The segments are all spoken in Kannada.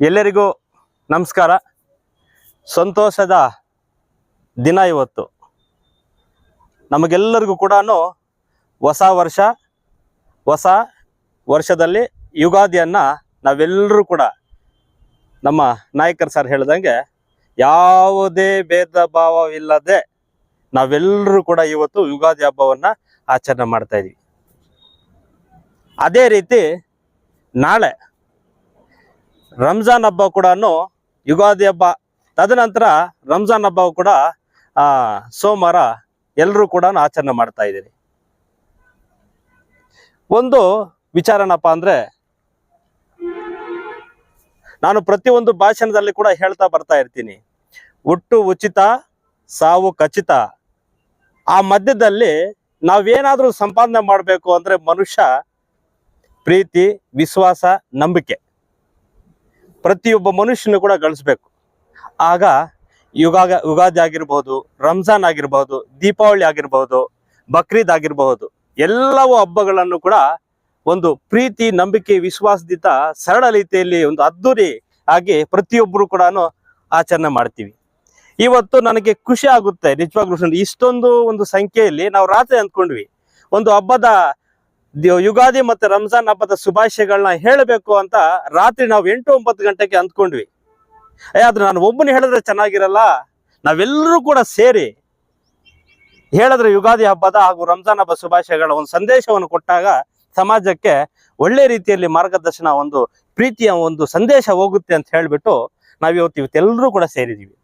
ಎಲ್ಲರಿಗೂ ನಮಸ್ಕಾರ. ಸಂತೋಷದ ದಿನ ಇವತ್ತು. ನಮಗೆಲ್ಲರಿಗೂ ಕೂಡ ಹೊಸ ವರ್ಷ, ಹೊಸ ವರ್ಷದಲ್ಲಿ ಯುಗಾದಿಯನ್ನು ನಾವೆಲ್ಲರೂ ಕೂಡ ನಮ್ಮ ನಾಯಕರು ಸರ್ ಹೇಳ್ದಂಗೆ ಯಾವುದೇ ಭೇದ ಭಾವವಿಲ್ಲದೆ ನಾವೆಲ್ಲರೂ ಕೂಡ ಇವತ್ತು ಯುಗಾದಿ ಹಬ್ಬವನ್ನು ಆಚರಣೆ ಮಾಡ್ತಾ ಇದ್ದೀವಿ ಅದೇ ರೀತಿ ನಾಳೆ ರಂಜಾನ್ ಹಬ್ಬ ಕೂಡ ಯುಗಾದಿ ಹಬ್ಬ. ತದನಂತರ ರಂಜಾನ್ ಹಬ್ಬ ಕೂಡ ಸೋಮವಾರ ಎಲ್ಲರೂ ಕೂಡ ಆಚರಣೆ ಮಾಡ್ತಾ ಇದ್ದೀರಿ. ಒಂದು ವಿಚಾರನಪ್ಪ ಅಂದ್ರೆ, ನಾನು ಪ್ರತಿಯೊಂದು ಭಾಷಣದಲ್ಲಿ ಕೂಡ ಹೇಳ್ತಾ ಬರ್ತಾ ಇರ್ತೀನಿ. ಒಟ್ಟು ಉಚಿತ, ಸಾವು ಖಚಿತ. ಆ ಮಧ್ಯದಲ್ಲಿ ನಾವೇನಾದ್ರೂ ಸಂಪಾದನೆ ಮಾಡಬೇಕು ಅಂದ್ರೆ ಮನುಷ್ಯ ಪ್ರೀತಿ, ವಿಶ್ವಾಸ, ನಂಬಿಕೆ. ಪ್ರತಿಯೊಬ್ಬ ಮನುಷ್ಯನು ಕೂಡ ಗಳಿಸ್ಬೇಕು. ಆಗ ಯುಗಾಗ, ಯುಗಾದಿ ಆಗಿರ್ಬೋದು, ರಂಜಾನ್ ಆಗಿರ್ಬೋದು, ದೀಪಾವಳಿ ಆಗಿರ್ಬೋದು, ಬಕ್ರೀದ್ ಆಗಿರಬಹುದು ಎಲ್ಲವೂ ಹಬ್ಬಗಳನ್ನು ಕೂಡ ಒಂದು ಪ್ರೀತಿ, ನಂಬಿಕೆ, ವಿಶ್ವಾಸದಿಂದ ಸರಳ ರೀತಿಯಲ್ಲಿ ಒಂದು ಅದ್ದೂರಿ ಆಗಿ ಪ್ರತಿಯೊಬ್ಬರು ಕೂಡ ಆಚರಣೆ ಮಾಡ್ತೀವಿ. ಇವತ್ತು ನನಗೆ ಖುಷಿ ಆಗುತ್ತೆ ನಿಜವಾಗ್ಲೂ ಇಷ್ಟೊಂದು ಒಂದು ಸಂಖ್ಯೆಯಲ್ಲಿ ನಾವು ರಾತ್ರಿ ಅಂದ್ಕೊಂಡ್ವಿ. ಒಂದು ಹಬ್ಬದ ಯುಗಾದಿ ಮತ್ತೆ ರಂಜಾನ್ ಹಬ್ಬದ ಶುಭಾಶಯಗಳನ್ನ ಹೇಳಬೇಕು ಅಂತ ರಾತ್ರಿ ನಾವು ಎಂಟು ಒಂಬತ್ತು ಗಂಟೆಗೆ ಅಂದ್ಕೊಂಡ್ವಿ. ಆದ್ರೆ ನಾನು ಒಬ್ಬನೇ ಹೇಳಿದ್ರೆ ಚೆನ್ನಾಗಿರಲ್ಲ. ನಾವೆಲ್ಲರೂ ಕೂಡ ಸೇರಿ ಹೇಳಿದ್ರೆ ಯುಗಾದಿ ಹಬ್ಬದ ಹಾಗೂ ರಂಜಾನ್ ಹಬ್ಬ ಶುಭಾಶಯಗಳ ಒಂದು ಸಂದೇಶವನ್ನು ಕೊಟ್ಟಾಗ ಸಮಾಜಕ್ಕೆ ಒಳ್ಳೆ ರೀತಿಯಲ್ಲಿ ಮಾರ್ಗದರ್ಶನ ಒಂದು ಪ್ರೀತಿಯ ಒಂದು ಸಂದೇಶ ಹೋಗುತ್ತೆ ಅಂತ ಹೇಳ್ಬಿಟ್ಟು ನಾವು ಇವತ್ತು ಇವತ್ತೆಲ್ಲರೂ ಕೂಡ ಸೇರಿದ್ದೀವಿ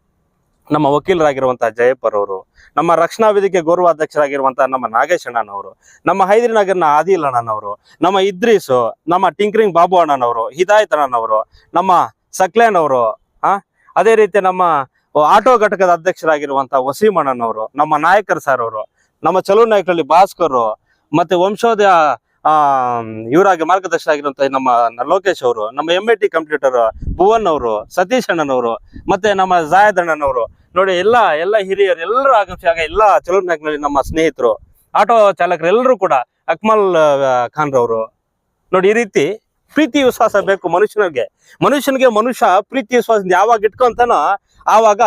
ನಮ್ಮ ವಕೀಲರಾಗಿರುವಂತಹ ಜಯಪ್ಪರ್ ಅವರು, ನಮ್ಮ ರಕ್ಷಣಾ ವೇದಿಕೆ ಗೌರವಾಧ್ಯಕ್ಷರಾಗಿರುವಂತಹ ನಮ್ಮ ನಾಗೇಶ್ ಅಣ್ಣನವರು ನಮ್ಮ ಹೈದರಿನಗರ್ನ ಆದಿಲ್ ಅಣ್ಣನವರು ನಮ್ಮ ಇದ್ರೀಸು, ನಮ್ಮ ಟಿಂಕ್ರಿಂಗ್ ಬಾಬು ಅಣ್ಣನವರು ಹಿದಾಯತ್ ಅಣ್ಣನವರು ನಮ್ಮ ಸಕ್ಲೇನವರು ಆ? ಅದೇ ರೀತಿ ನಮ್ಮ ಆಟೋ ಘಟಕದ ಅಧ್ಯಕ್ಷರಾಗಿರುವಂತಹ ವಸೀಂ ಅಣ್ಣನವರು ನಮ್ಮ ನಾಯಕರ್ ಸರ್ ಅವರು, ನಮ್ಮ ಚಲೋ ನಾಯಕರಲ್ಲಿ ಭಾಸ್ಕರ್, ಮತ್ತೆ ವಂಶೋದಯ, ಆ ಇವರಾಗಿ ಮಾರ್ಗದರ್ಶಕರಾಗಿರುವಂತ ನಮ್ಮ ನ- ಲೋಕೇಶ್ ಅವರು, ನಮ್ಮ M I T computer Bhuvan ಅವರು ಸತೀಶ್ ಅಣ್ಣನವರು, ಮತ್ತೆ ನಮ್ಮ ಜಾಯದ್ ಅಣ್ಣನವರು. ನೋಡಿ, ಎಲ್ಲ ಎಲ್ಲ ಹಿರಿಯರು, ಎಲ್ಲರೂ ಆಗ ಎಲ್ಲ ಚಲೋ ನಾಯಕನಲ್ಲಿ ನಮ್ಮ ಸ್ನೇಹಿತರು, ಆಟೋ ಚಾಲಕರೆಲ್ಲರೂ ಕೂಡ ಅಕ್ಮಲ್ ಖಾನ್ ರವರು ನೋಡಿ, ಈ ರೀತಿ ಪ್ರೀತಿ ವಿಶ್ವಾಸ ಬೇಕು ಮನುಷ್ಯನಿಗೆ. ಮನುಷ್ಯನಿಗೆ ಮನುಷ್ಯ ಪ್ರೀತಿ ವಿಶ್ವಾಸ ಯಾವಾಗ ಇಟ್ಕೊಂತಾನೋ ಆವಾಗ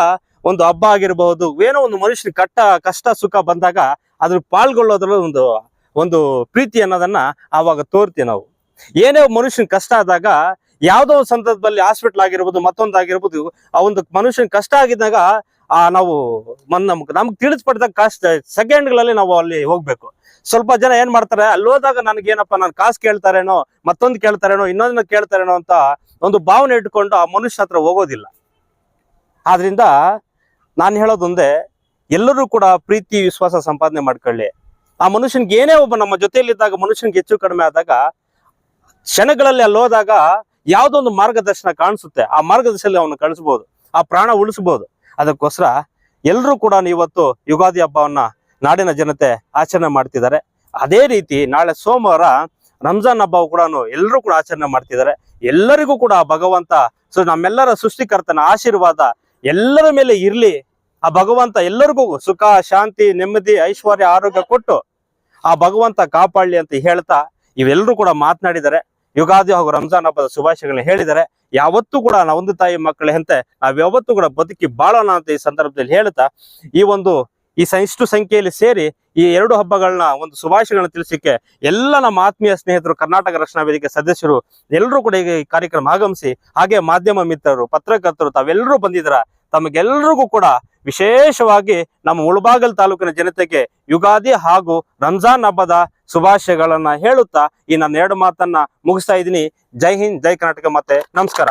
ಒಂದು ಹಬ್ಬ ಆಗಿರಬಹುದು ಏನೋ ಒಂದು ಮನುಷ್ಯನ ಕಟ್ಟ ಕಷ್ಟ, ಸುಖ ಬಂದಾಗ ಅದ್ರ ಪಾಲ್ಗೊಳ್ಳೋದ್ರಲ್ಲಿ ಒಂದು ಒಂದು ಪ್ರೀತಿ ಅನ್ನೋದನ್ನ ಆವಾಗ ತೋರ್ತೀವಿ ನಾವು. ಏನೇ ಮನುಷ್ಯನ ಕಷ್ಟ ಆದಾಗ ಯಾವುದೋ ಒಂದು ಸಂದರ್ಭದಲ್ಲಿ ಹಾಸ್ಪಿಟ್ಲ್ ಆಗಿರ್ಬೋದು, ಮತ್ತೊಂದು ಆಗಿರ್ಬೋದು, ಆ ಒಂದು ಮನುಷ್ಯನ ಕಷ್ಟ ಆಗಿದ್ದಾಗ, ಆ, ನಾವು ನಮ್ಗೆ ನಮ್ಗೆ ತಿಳಿಸ್ಪಡ್ದಾಗ ಕಷ್ಟ ಸೆಕೆಂಡ್ಗಳಲ್ಲಿ ನಾವು ಅಲ್ಲಿ ಹೋಗ್ಬೇಕು. ಸ್ವಲ್ಪ ಜನ ಏನ್ ಮಾಡ್ತಾರೆ, ಅಲ್ಲಿ ಹೋದಾಗ ನನಗೆ ಏನಪ್ಪ ನಾನು ಕಾಸು ಕೇಳ್ತಾರೇನೋ, ಮತ್ತೊಂದು ಕೇಳ್ತಾರೇನೋ ಇನ್ನೊಂದನ್ನ ಕೇಳ್ತಾರೇನೋ ಅಂತ ಒಂದು ಭಾವನೆ ಇಟ್ಕೊಂಡು ಆ ಮನುಷ್ಯ ಹತ್ರ ಹೋಗೋದಿಲ್ಲ. ಆದ್ರಿಂದ ನಾನು ಹೇಳೋದೊಂದೇ, ಎಲ್ಲರೂ ಕೂಡ ಪ್ರೀತಿ, ವಿಶ್ವಾಸ ಸಂಪಾದನೆ ಮಾಡ್ಕೊಳ್ಳಿ. ಆ ಮನುಷ್ಯನ್ಗೆ ಏನೇ ಒಬ್ಬ ನಮ್ಮ ಜೊತೆಯಲ್ಲಿದ್ದಾಗ, ಮನುಷ್ಯನ್ಗೆ ಹೆಚ್ಚು ಕಡಿಮೆ ಆದಾಗ, ಕ್ಷಣಗಳಲ್ಲಿ ಅಲ್ಲಿ ಹೋದಾಗ ಯಾವುದೋ ಮಾರ್ಗದರ್ಶನ ಕಾಣಿಸುತ್ತೆ, ಆ ಮಾರ್ಗದರ್ಶನದಲ್ಲಿ ಅವನು ಕಳಿಸ್ಬೋದು, ಆ ಪ್ರಾಣ ಉಳಿಸ್ಬೋದು. ಅದಕ್ಕೋಸ್ಕರ ಎಲ್ಲರೂ ಕೂಡ ಇವತ್ತು ಯುಗಾದಿ ಹಬ್ಬವನ್ನ ನಾಡಿನ ಜನತೆ ಆಚರಣೆ ಮಾಡ್ತಿದ್ದಾರೆ. ಅದೇ ರೀತಿ ನಾಳೆ ಸೋಮವಾರ ರಂಜಾನ್ ಹಬ್ಬವು ಕೂಡ ಎಲ್ಲರೂ ಕೂಡ ಆಚರಣೆ ಮಾಡ್ತಿದ್ದಾರೆ. ಎಲ್ಲರಿಗೂ ಕೂಡ ಭಗವಂತ, ಸೊ ನಮ್ಮೆಲ್ಲರ ಸೃಷ್ಟಿಕರ್ತನ ಆಶೀರ್ವಾದ ಎಲ್ಲರ ಮೇಲೆ ಇರ್ಲಿ. ಆ ಭಗವಂತ ಎಲ್ಲರಿಗೂ ಸುಖ, ಶಾಂತಿ, ನೆಮ್ಮದಿ, ಐಶ್ವರ್ಯ, ಆರೋಗ್ಯ ಕೊಟ್ಟು ಆ ಭಗವಂತ ಕಾಪಾಡ್ಲಿ ಅಂತ ಹೇಳ್ತಾ ಇವೆಲ್ಲರೂ ಕೂಡ ಮಾತನಾಡಿದ್ದಾರೆ. ಯುಗಾದಿ ಹಾಗೂ ರಂಜಾನ್ ಹಬ್ಬದ ಶುಭಾಶಯಗಳನ್ನ ಹೇಳಿದರೆ ಯಾವತ್ತೂ ಕೂಡ ಒಂದು ತಾಯಿ ಮಕ್ಕಳ ಹಂತೆ ನಾವ್ ಯಾವತ್ತೂ ಕೂಡ ಬದುಕಿ ಬಾಳೋಣ ಅಂತ ಈ ಸಂದರ್ಭದಲ್ಲಿ ಹೇಳ್ತಾ ಈ ಒಂದು, ಈ ಇಷ್ಟು ಸಂಖ್ಯೆಯಲ್ಲಿ ಸೇರಿ ಈ ಎರಡು ಹಬ್ಬಗಳನ್ನ ಒಂದು ಶುಭಾಶಯಗಳನ್ನ ತಿಳಿಸಿಕ್ಕೆ ಎಲ್ಲ ನಮ್ಮ ಆತ್ಮೀಯ ಸ್ನೇಹಿತರು, ಕರ್ನಾಟಕ ರಕ್ಷಣಾ ವೇದಿಕೆ ಸದಸ್ಯರು, ಎಲ್ಲರೂ ಕೂಡ ಈ ಕಾರ್ಯಕ್ರಮ ಆಗಮಿಸಿ, ಹಾಗೆ ಮಾಧ್ಯಮ ಮಿತ್ರರು, ಪತ್ರಕರ್ತರು ತಾವೆಲ್ಲರೂ ಬಂದಿದ್ರ ತಮಗೆಲ್ಲರಿಗೂ ಕೂಡ ವಿಶೇಷವಾಗಿ ನಮ್ಮ ಮುಳಬಾಗಲ್ ತಾಲೂಕಿನ ಜನತೆಗೆ ಯುಗಾದಿ ಹಾಗೂ ರಂಜಾನ್ ಹಬ್ಬದ ಶುಭಾಶಯಗಳನ್ನ ಹೇಳುತ್ತಾ ಈ ನನ್ನ ಎರಡು ಮಾತನ್ನ ಮುಗಿಸ್ತಾ ಇದ್ದೀನಿ. ಜೈ ಹಿಂದ್, ಜೈ ಕರ್ನಾಟಕ ಮತ್ತೆ ನಮಸ್ಕಾರ.